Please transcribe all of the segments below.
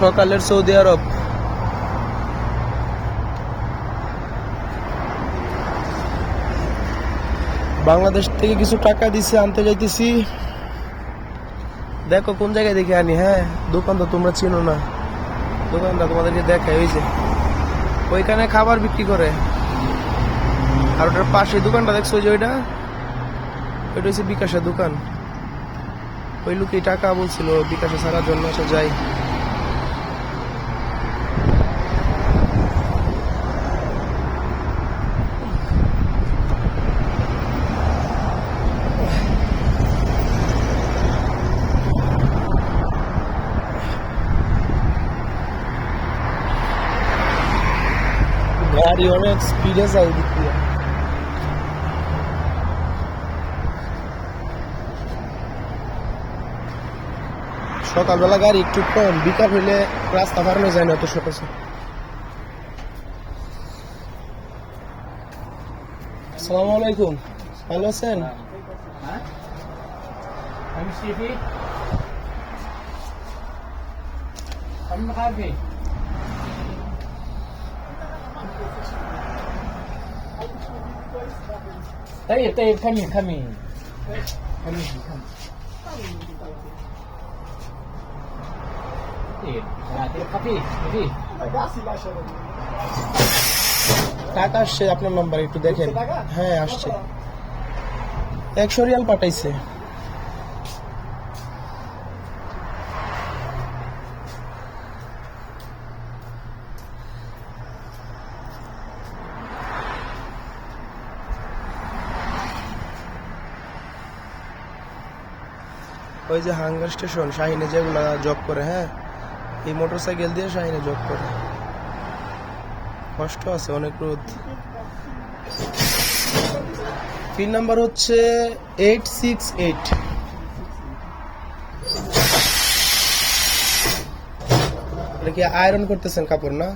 সকালের সৌদি আরব। বাংলাদেশ থেকে কিছু টাকা দিছে, আনতে যাইতেছি। দেখো কোন জায়গায় দেখে আনি হ্যাঁ? দোকান তো তোমরা চিনো না। দোকানটা তোমাদেরকে দেখায় ওই যে। ওইখানে খাবার বিক্রি করে। আর ওটার পাশে দোকানটা দেখছ যে ওইটা? ওইটা হচ্ছে বিকাশের দোকান। ওই লোকই টাকা বলছিল, বিকাশে ছাড়ার জন্য সে যাই। গাড়ি অনেক স্পিডে যায় দিক দিয়ে সকালবেলা গাড়ি একটু কম বিকাল হইলে রাস্তা পারানো যায় না এত সকাল আসসালামু আলাইকুম। ভালো আছেন? আমি সিপি আমি Tayo, tayo, come in, come in. Come in, come in. Kapi, kapi. টাকা আসছে আপনার নাম্বার একটু দেখেন হ্যাঁ আসছে একশো রিয়াল পাঠাইছে ওই যে হাঙ্গার স্টেশন, শাহিনে যেগুলা জব করে হ্যাঁ? এই মোটর সাইকেল দিয়ে শাহিনে জব করে। কষ্ট আছে, অনেক রোদ। পিন নাম্বার হচ্ছে এইট সিক্স এইট এটা কি আয়রন করতেছেন কাপড়, না?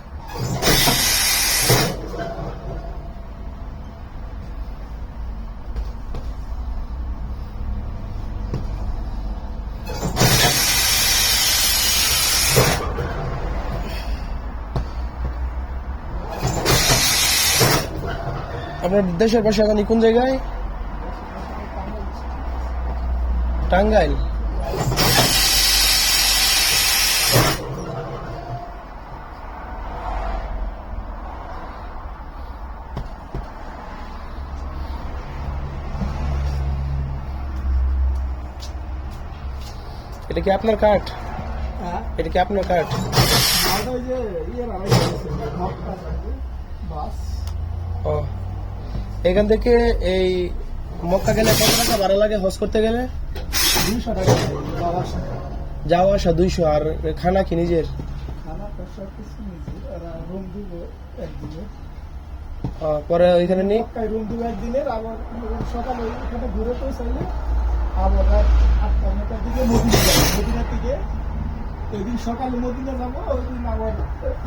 আপনার দেশের পাশে এখন কোন জায়গায়? টাঙ্গাইল। এটা কি আপনার কাঠ এটা কি আপনার কাঠ ও। এখান থেকে এই মক্কা গেলে কত টাকা ভাড়া লাগে? হজ করতে গেলে? দুইশো টাকা যাওয়া আসা। দুইশো আর খানা কি নিজের? আমার সব কিছু রুম দিব একদিনে। পরে ওইখানে মক্কায় রুম দিব একদিনের আবার সকালে ওইখানে ঘুরে পৌঁছাইলে আবার রাত আটটা নটার দিকে মদিনা যাব। মদিনার দিকে ওইদিন সকালে মদিনা যাব ওইদিন আবার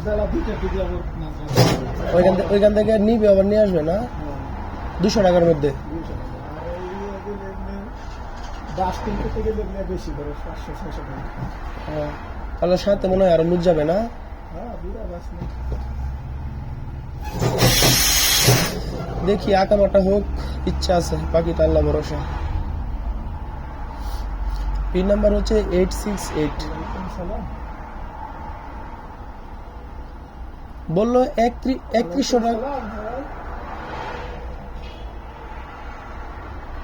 বেলা দুইটার দিকে আবার ওইখান থেকে ওইখান থেকে নিবে আবার নিয়ে আসবে না? দুশো টাকার মধ্যে। তাহলে সাথে মনে হয় আরও লুজ যাবে না? হ্যাঁ দেখি আঁকামাটা হোক, ইচ্ছা আছে বাকিটা আল্লাহ ভরসা। পিন নাম্বার হচ্ছে এইট সিক্স এইট। বলল একত্রিশ একত্রিশশো টাকা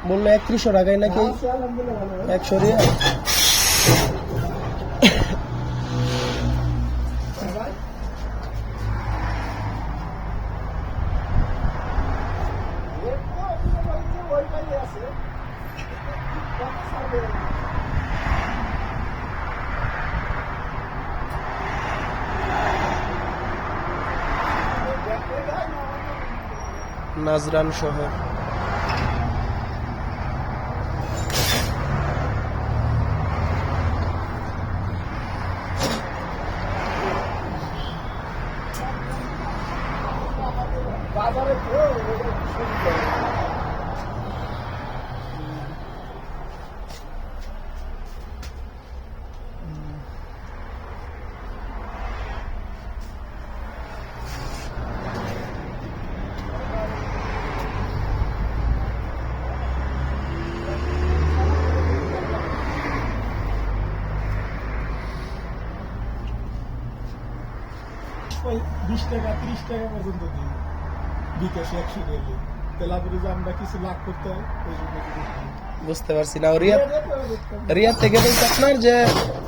বলল একত্রিশশো টাকায় নাকি? একশো রিয়াল নাজরান শহর। বিশ টাকা ত্রিশ টাকা পর্যন্ত দিই। বিকাশে একশো গেলে তাহলে যে আমরা কিছু লাভ করতে হয় ওই জন্য বুঝতে পারছি না। রিয়াদ রিয়াদ থেকে বলছে আপনার যে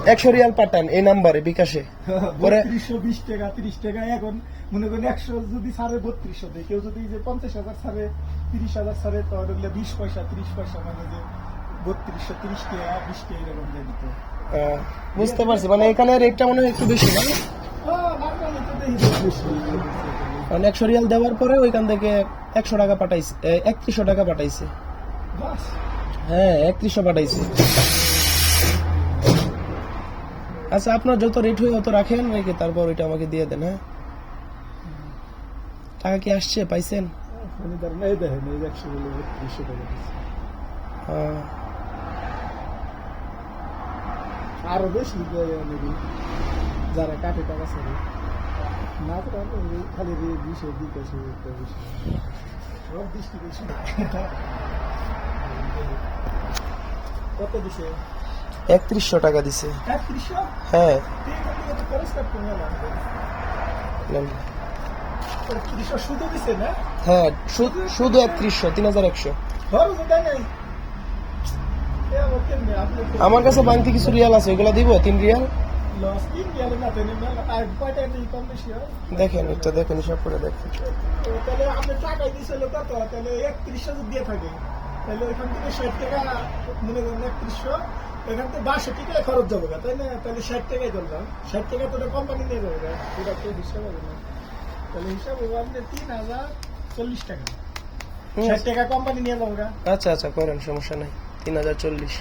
একশো রিয়াল পাঠান এই নাম্বারে বিকাশে। পরে- বত্রিশশো বিশ টাকা তিরিশ টাকা। এখন মনে করেন একশো যদি ছাড়ে বত্রিশশো দেয়। কেউ যদি যে পঞ্চাশ হাজার ছাড়ে তিরিশ হাজার ছাড়ে তো ওগুলো বিশ পয়সা তিরিশ পয়সা মানে যে বত্রিশশো তিরিশ টাকা বিশ টাকা এরকম দিয়ে দিত বুঝতে পারছি। মানে এখানে রেটটা মনে হয় একটু বেশি না? কারণ একশো রিয়াল দেওয়ার পরে ওইখান থেকে একশো টাকা পাঠাইছে একত্রিশশো টাকা পাঠাইছে। হ্যাঁ একত্রিশশো পাঠাইছে। আচ্ছা আপনার যত রেট হয় অত রাখেন রেখে তারপর ওইটা আমাকে দিয়ে দেন হ্যাঁ? টাকা কি আসছে পাইছেন? ফোনে ধরেন এই দেখেন এই যে একশো বলে বত্রিশশো টাকা দিচ্ছে। আহ, আরও বেশি যারা কাটে টাকা ছাড়ে না তো খালি একটা বেশি সব বেশি কত দিছে? একত্রিশশো টাকা দিছে। হ্যাঁ। হ্যাঁ শুধু একত্রিশশো তিন হাজার একশো। আমার কাছে বাংতি কিছু রিয়াল আছে ওইগুলো দিব তিন রিয়াল দেখেন এটা দেখেন হিসাব করে দেখেন। তাহলে আপনি দিয়েছিল কত তাহলে একত্রিশশো দিয়ে থাকে তাহলে ওইখান থেকে ষাট টাকা মনে করেন একত্রিশশো এখান থেকে খরচ যাবে গা, তাই না? তাহলে ষাট টাকাই ষাট টাকা তো কোম্পানি নিয়ে যাবে। এটা তো হিসাব হবে না। তাহলে হিসাব হবে আপনি তিন হাজার চল্লিশ টাকা। ষাট টাকা কোম্পানি নিয়ে যাবে। আচ্ছা আচ্ছা করেন সমস্যা নাই। তিন হাজার চল্লিশ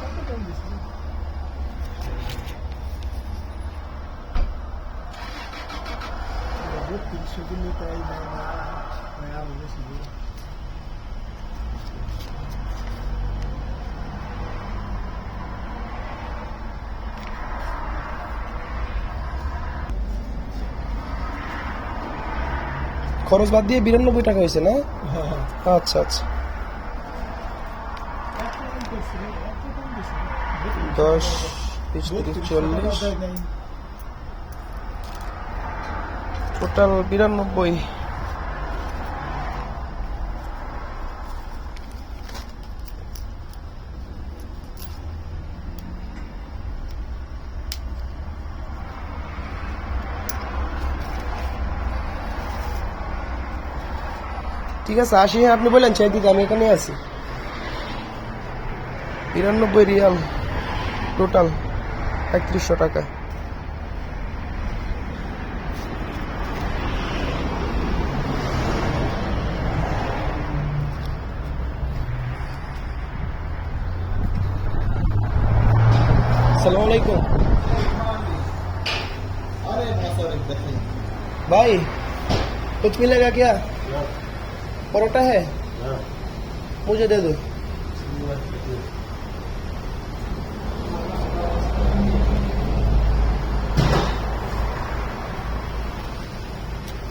কত দাম দিছে? বত্রিশশো দিলে তাই না না, না, আরও বেশি দিবে। খরচ বাদ দিয়ে বিরানব্বই টাকা হয়েছে না? হ্যাঁ, হ্যাঁ। আচ্ছা আচ্ছা। দশ বিশ তিরিশ চল্লিশ। টোটাল বিরানব্বই। ঠিক আছে আসি হ্যাঁ আপনি বলেন চাই দিকে আমি এখানে আছি বিরানব্বই রিয়াল টোটাল একত্রিশশো টাকা सलाम वालेकुम भाई कुछ मिलेगा क्या परोठा है? मुझे दे दो।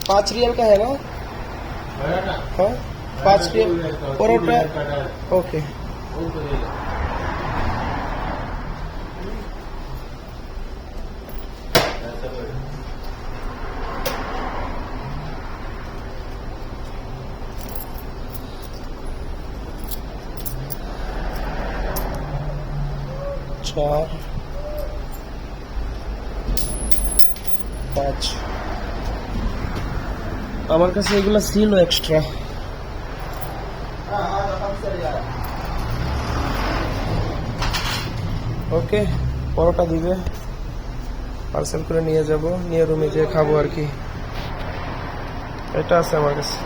पाँच रियल का है ना? हाँ? पाँच रियल परोटा ओके। চার পাঁচ। আমার কাছে এগুলো ছিল এক্সট্রা ওকে, পরোটা দিবে। পার্সেল করে নিয়ে যাব, নিয়ে রুমে যেয়ে খাব আর কি। এটা আছে আমার কাছে,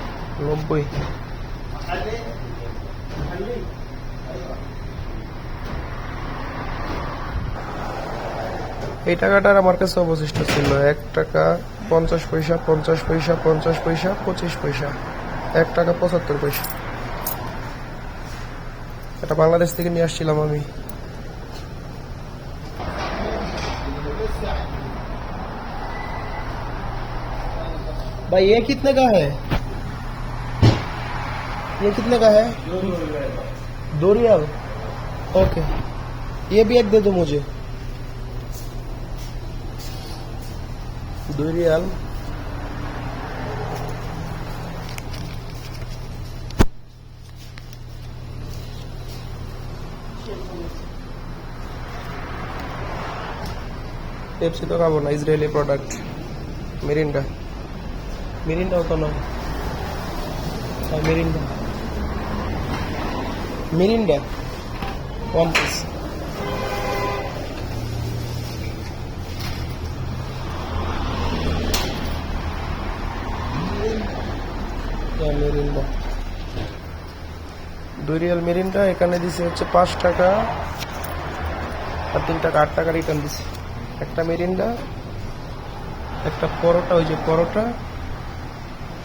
নব্বই। এই টাকাটার আমার কাছে অবশিষ্ট ছিল এক টাকা পঞ্চাশ পয়সা পঞ্চাশ পয়সা পঞ্চাশ পয়সা পঁচিশ পয়সা এক টাকা পঁচাত্তর পয়সা এটা বাংলাদেশ থেকে নিয়ে আসছিলাম আমি भाई ये कितने का है ये कितने का है दो रियाल ओके ये भी एक दे दो मुझे Durian. पेप्सी तो खाव ना इजराइली प्रोडक्ट मिरिंडा मिरिंडा हो तो ना Mirinda Mirinda one piece Mirinda দুই রিয়াল মেরিনটা এখানে দিছে হচ্ছে পাঁচ টাকা আর তিন টাকা, আট টাকা রিটার্ন দিছে। একটা মেরিন্ডা একটা পরোটা, ওই যে পরোটা,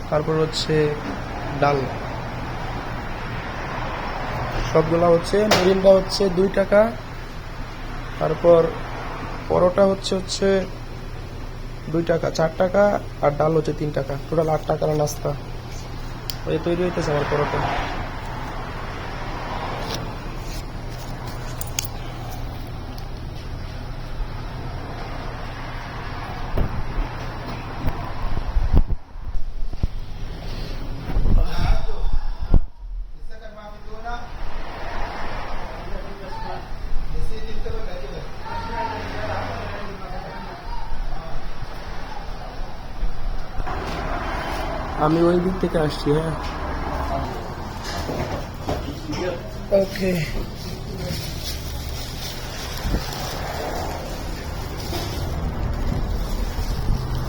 তারপর হচ্ছে ডাল। সবগুলা হচ্ছে মেরিন্ডা হচ্ছে দুই টাকা, তারপর পরোটা হচ্ছে হচ্ছে দুই টাকা, চার টাকা, আর ডাল হচ্ছে তিন টাকা। টোটাল আট টাকার নাস্তা। ওই তৈরি হইতেছে আমার পরোটা আমি ওই দিক থেকে আসছি হ্যাঁ। ওকে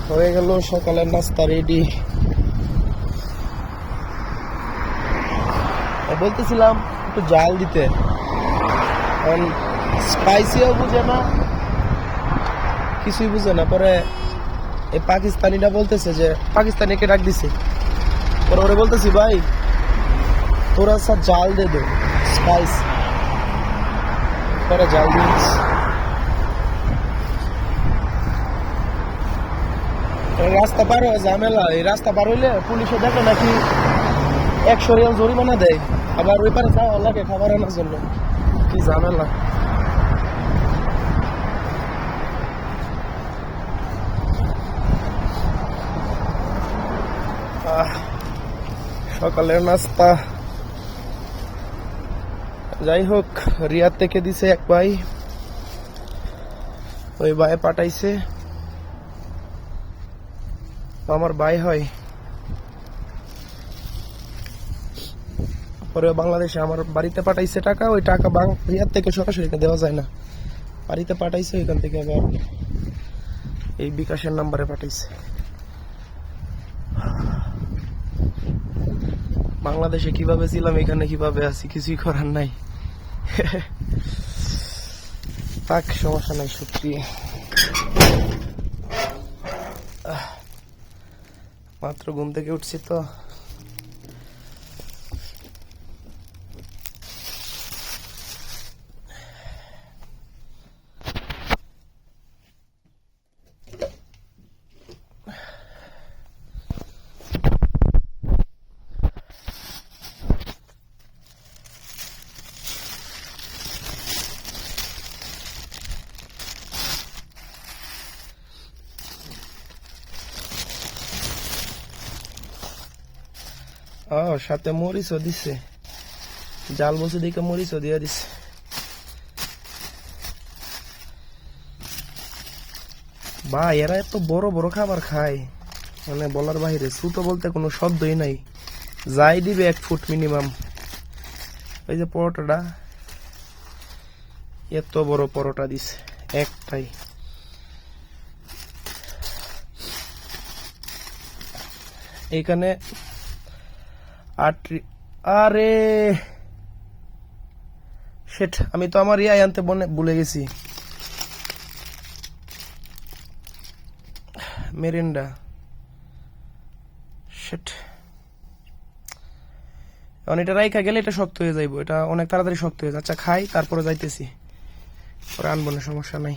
হয়ে গেল সকালের নাস্তা রেডি বলতেছিলাম একটু জাল দিতে। স্পাইসিও বুঝে না, কিছুই বুঝে না। পরে এই পাকিস্তানিটা বলতেছে যে পাকিস্তানিকে ডাক দিছে। ওরা ওরে বলতেছি, ভাই, তোরা সব জাল দে দে স্পাইস ওরা জাল দে রাস্তা পার ঝামেলা, এই রাস্তা পার হইলে পুলিশে দেখে নাকি একশো রিয়াল জরিমানা দেয়। আবার ওই পারে যাওয়া লাগে খাবার আনার জন্য। কি ঝামেলা। সকালের নাস্তা। যাই হোক, রিয়াদ থেকে দিছে এক ভাই। ওই ভাই পাঠাইছে। আমার ভাই হয়। পরে বাংলাদেশে আমার বাড়িতে পাঠাইছে টাকা, ওই টাকা বাং- রিয়াদ থেকে সরাসরি দেওয়া যায় না। বাড়িতে পাঠাইছে এখান থেকে আবার এই বিকাশের নাম্বারে পাঠাইছে। বাংলাদেশে কীভাবে ছিলাম, এখানে কীভাবে আছি, কিছুই করার নাই। থাক, সমস্যা নাই, সত্যি। মাত্র ঘুম থেকে উঠছি তো। ও সাথে মরিচও দিছে। জাল বসে দিকে মরিচও দিয়ে দিছে। বা এরা এত বড় বড় খাবার খায়। মানে বলার বাইরে, ছোট বলতে কোনো শব্দই নাই। যাই দিবে এক ফুট মিনিমাম ওই যে পরোটাটা। এত বড় পরোটা দিছে, একটাই। এইখানে আরে সেট আমি তো আমার ইয়াই আনতে বনে ভুলে গেছি। মেরিন্ডা। সেট এখন এটা রাইখা গেলে এটা শক্ত হয়ে যাইবো। এটা অনেক তাড়াতাড়ি শক্ত হয়ে যায়। আচ্ছা খাই, তারপরে যাইতেছি। পরে আনব না, সমস্যা নাই।